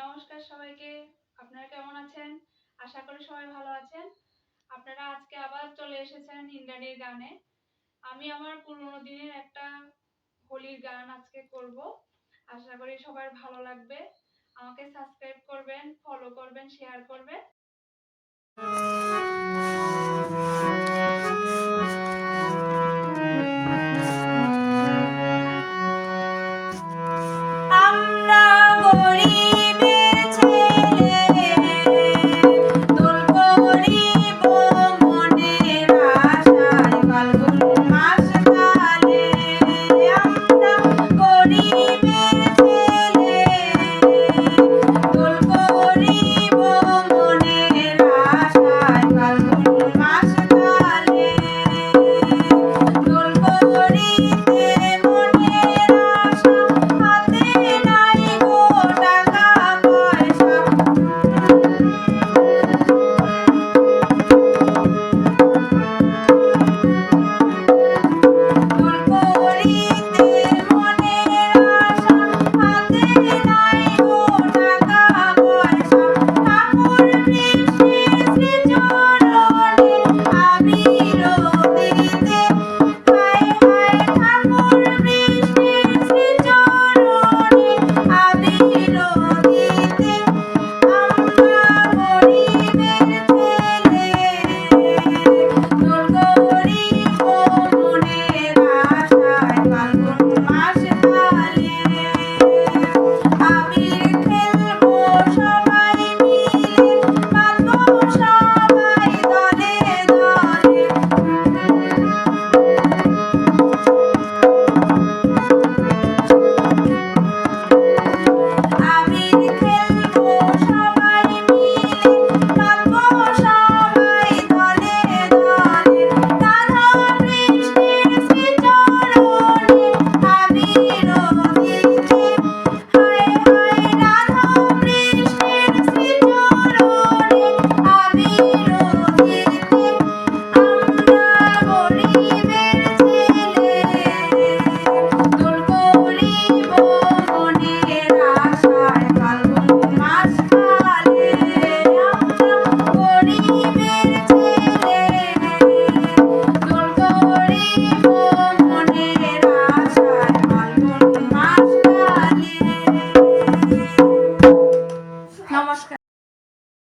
নমস্কার সবাইকে। আপনারা কেমন আছেন? আশা করি সবাই ভালো আছেন। আপনারা আজকে আবার চলে এসেছেন ইন্দ্রাণীর গানে। আমি আমার পুরোনো দিনের একটা হোলির গান আজকে করব। আশা করি সবার ভালো লাগবে। আমাকে সাবস্ক্রাইব করবেন ফলো করবেন শেয়ার করবেন।